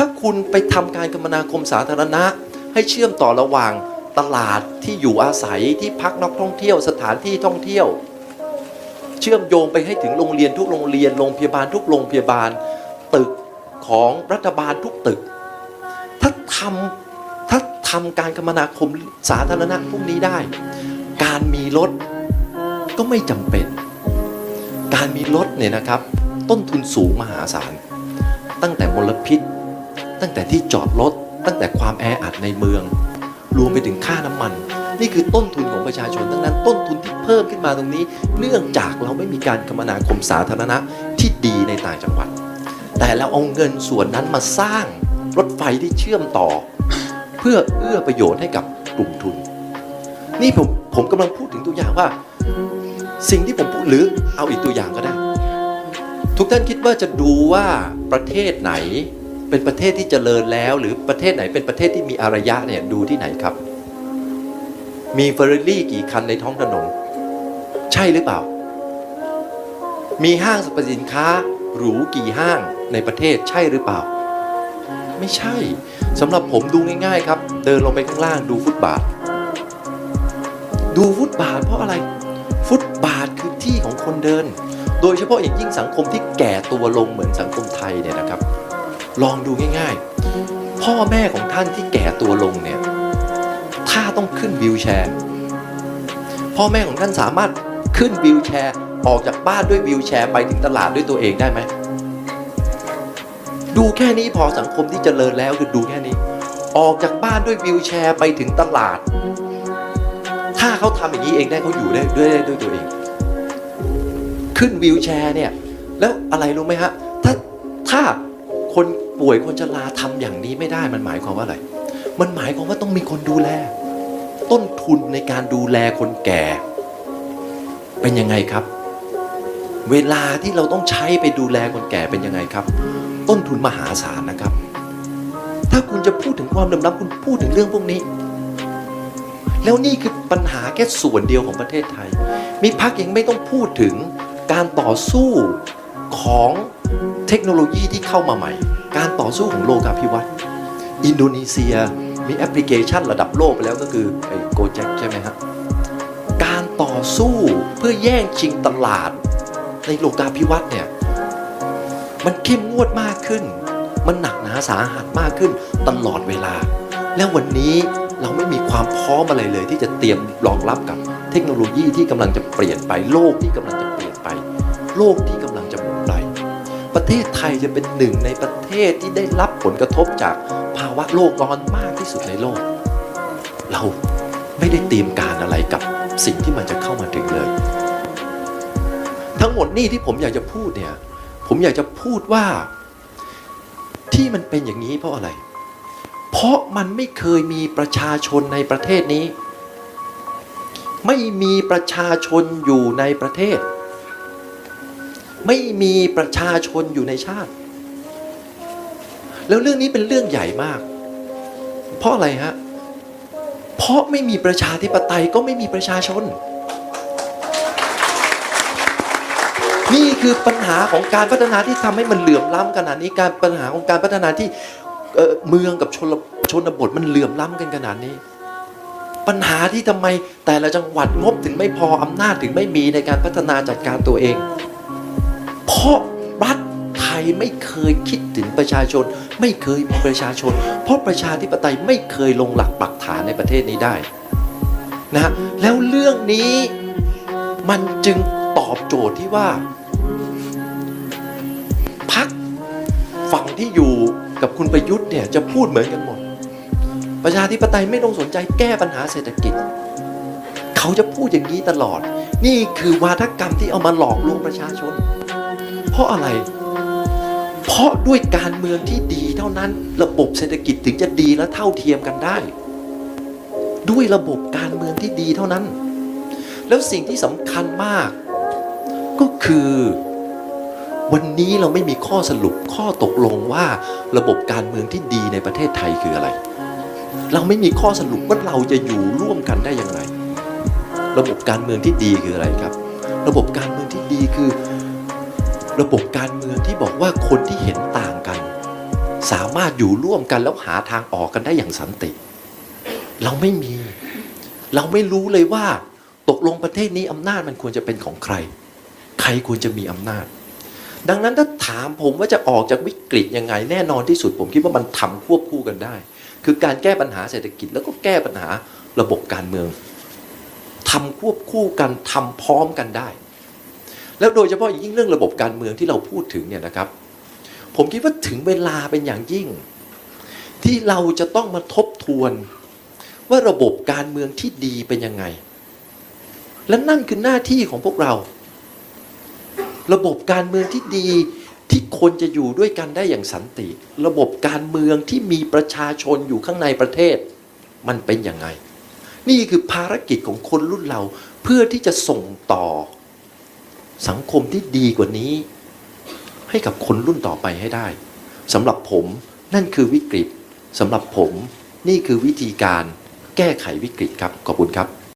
ถ้าคุณไปทำการคมนาคมสาธารณะ ให้เชื่อมต่อระหว่างตลาดที่อยู่อาศัยที่พักนักท่องเที่ยวสถานที่ท่องเที่ยว เชื่อมโยงไปให้ถึงโรงเรียนทุกโรงเรียนโรงพยาบาลทุกโรงพยาบาล ตึกของรัฐบาลทุกตึก ถ้าทำถ้าทำการคมนาคมสาธารณะพวกนี้ได้ การมีรถก็ไม่จำเป็น การมีรถเนี่ยนะครับ ต้นทุนสูงมหาศาล ตั้งแต่มลพิษ ตั้งแต่ที่จอดรถ ตั้งแต่ความแออัดในเมือง รวมไปถึงค่าน้ำมัน นี่คือต้นทุนของประชาชนทั้งนั้นต้นทุนที่เพิ่มขึ้นมาตรงนี้ เนื่องจากเราไม่มีการคมนาคมสาธารณะที่ดีในต่างจังหวัด แต่เราเอาเงินส่วนนั้นมาสร้างรถไฟที่เชื่อมต่อ เพื่อเอื้อประโยชน์ให้กับกลุ่มทุน นี่ผมผมกำลังพูดถึงตัวอย่างว่า สิ่งที่ผมพูดหรือเอาอีกตัวอย่างก็ได้ ทุกท่านคิดว่าจะดูว่าประเทศไหน เป็นประเทศที่เจริญแล้ว หรือประเทศไหนเป็นประเทศที่มีอารยะเนี่ยดูที่ไหนครับ มีเฟอร์รารี่กี่คันในท้องถนน ใช่หรือเปล่า มีห้างสรรพสินค้าหรูกี่ห้างในประเทศใช่หรือเปล่า ไม่ใช่สำหรับผมดูง่ายๆ ครับ เดินลงไปข้างล่างดูฟุตบาท ดูฟุตบาทเพราะอะไร ฟุตบาทคือที่ของคนเดิน โดยเฉพาะอย่างยิ่งสังคมที่แก่ตัวลงเหมือนสังคมไทยเนี่ยนะครับ ลองดูง่าย ๆ พ่อแม่ของท่านที่แก่ตัวลงเนี่ยถ้าต้องขึ้นวิวแชร์ พ่อแม่ของท่านสามารถขึ้นวิวแชร์ ออกจากบ้านด้วยวิวแชร์ไปถึงตลาดด้วยตัวเองได้ไหมดูแค่นี้พอสังคมที่เจริญแล้วคือดูแค่นี้ ออกจากบ้านด้วยวิวแชร์ไปถึงตลาด ถ้าเขาทำอย่างนี้เองได้เขาอยู่ได้ด้วยด้วยตัวเอง ขึ้นวิวแชร์เนี่ย แล้วอะไรรู้ไหมฮะถ้าถ้าคน ป่วยคนชราทำอย่างนี้ไม่ได้มันหมายความว่าอะไร มันหมายความว่าต้องมีคนดูแล ต้นทุนในการดูแลคนแก่ เป็นยังไงครับ เวลาที่เราต้องใช้ไปดูแลคนแก่เป็นยังไงครับ ต้นทุนมหาศาลนะครับ ถ้าคุณจะพูดถึงความเหลื่อมล้ำคุณพูดถึงเรื่องพวกนี้ แล้วนี่คือปัญหาแค่ส่วนเดียวของประเทศไทย มีพักยังไม่ต้องพูดถึงการต่อสู้ของเทคโนโลยีที่เข้ามาใหม่ การต่อสู้ของโลกาภิวัตน์อินโดนีเซียมีแอปพลิเคชันระดับโลกไปแล้วก็คือไอ้โกแจ็คใช่ไหมครับการต่อสู้เพื่อแย่งชิงตลาด ในโลกาภิวัตน์เนี่ยมันเข้มงวดมากขึ้น มันหนักหนาสาหัสมากขึ้นตลอดเวลา แล้ววันนี้เราไม่มีความพร้อมอะไรเลย ที่จะเตรียมรองรับกับเทคโนโลยีที่กำลังจะเปลี่ยนไป โลกที่กำลังจะเปลี่ยนไป โลกที่กำลัง ประเทศไทยจะเป็นหนึ่งในประเทศที่ได้รับผลกระทบจากภาวะโลกร้อนมากที่สุดในโลก เราไม่ได้เตรียมการอะไรกับสิ่งที่มันจะเข้ามาถึงเลย ทั้งหมดนี่ที่ผมอยากจะพูดเนี่ย ผมอยากจะพูดว่าที่มันเป็นอย่างนี้เพราะอะไร เพราะมันไม่เคยมีประชาชนในประเทศนี้ ไม่มีประชาชนอยู่ในประเทศ ไม่มีประชาชนอยู่ในชาติ แล้วเรื่องนี้เป็นเรื่องใหญ่มาก เพราะอะไรฮะ เพราะไม่มีประชาธิปไตยก็ไม่มีประชาชน นี่คือปัญหาของการพัฒนาที่ทำให้มันเหลื่อมล้ำขนาดนี้การปัญหาของการพัฒนาที่เมืองกับชนชนบทมันเหลื่อมล้ำกันขนาดนี้ ปัญหาที่ทำไมแต่ละจังหวัดงบถึงไม่พออำนาจถึงไม่มีในการพัฒนาจัดการตัวเอง เพราะรัฐไทยไม่เคยคิดถึงประชาชน ไม่เคยมีประชาชน เพราะประชาธิปไตยไม่เคยลงหลักปักฐานในประเทศนี้ได้นะฮะแล้วเรื่องนี้มันจึงตอบโจทย์ที่ว่าพักฝั่งที่อยู่กับคุณประยุทธ์เนี่ยจะพูดเหมือนกันหมด ประชาธิปไตยไม่ต้องสนใจแก้ปัญหาเศรษฐกิจ เขาจะพูดอย่างนี้ตลอด นี่คือวาทกรรมที่เอามาหลอกลวงประชาชน ราะอะไร เพราะด้วยการเมืองที่ดีเท่านั้นระบบเศรษฐกิจถึงจะดีและเท่าเทียมกันได้ ด้วยระบบการเมืองที่ดีเท่านั้น แล้วสิ่งที่สำคัญมาก ก็คือ วันนี้เราไม่มีข้อสรุปข้อตกลงว่าระบบการเมืองที่ดีในประเทศไทยคืออะไร เราไม่มีข้อสรุปว่าเราจะอยู่ร่วมกันได้อย่างไร ระบบการเมืองที่ดีคืออะไรครับ ระบบการเมืองที่ดีคือ ระบบการเมืองที่บอกว่าคนที่เห็นต่างกัน สามารถอยู่ร่วมกันแล้วหาทางออกกันได้อย่างสันติ เราไม่มี เราไม่รู้เลยว่า ตกลงประเทศนี้อำนาจมันควรจะเป็นของใคร ใครควรจะมีอำนาจ ดังนั้นถ้าถามผมว่าจะออกจากวิกฤตยังไง แน่นอนที่สุดผมคิดว่ามันทำควบคู่กันได้ คือการแก้ปัญหาเศรษฐกิจแล้วก็แก้ปัญหาระบบการเมืองทำควบคู่กันทำพร้อมกันได้ แล้วโดยเฉพาะยิ่งเรื่องระบบการเมืองที่เราพูดถึงเนี่ยนะครับ ผมคิดว่าถึงเวลาเป็นอย่างยิ่ง ที่เราจะต้องมาทบทวน ว่าระบบการเมืองที่ดีเป็นยังไง และนั่นคือหน้าที่ของพวกเรา ระบบการเมืองที่ดีที่คนจะอยู่ด้วยกันได้อย่างสันติ ระบบการเมืองที่มีประชาชนอยู่ข้างในประเทศ มันเป็นยังไง นี่คือภารกิจของคนรุ่นเราเพื่อที่จะส่งต่อ สังคมที่ดีกว่านี้ ให้กับคนรุ่นต่อไปให้ได้สำหรับผมนั่นคือวิกฤตสำหรับผมนี่คือวิธีการแก้ไขวิกฤตครับ ขอบคุณครับ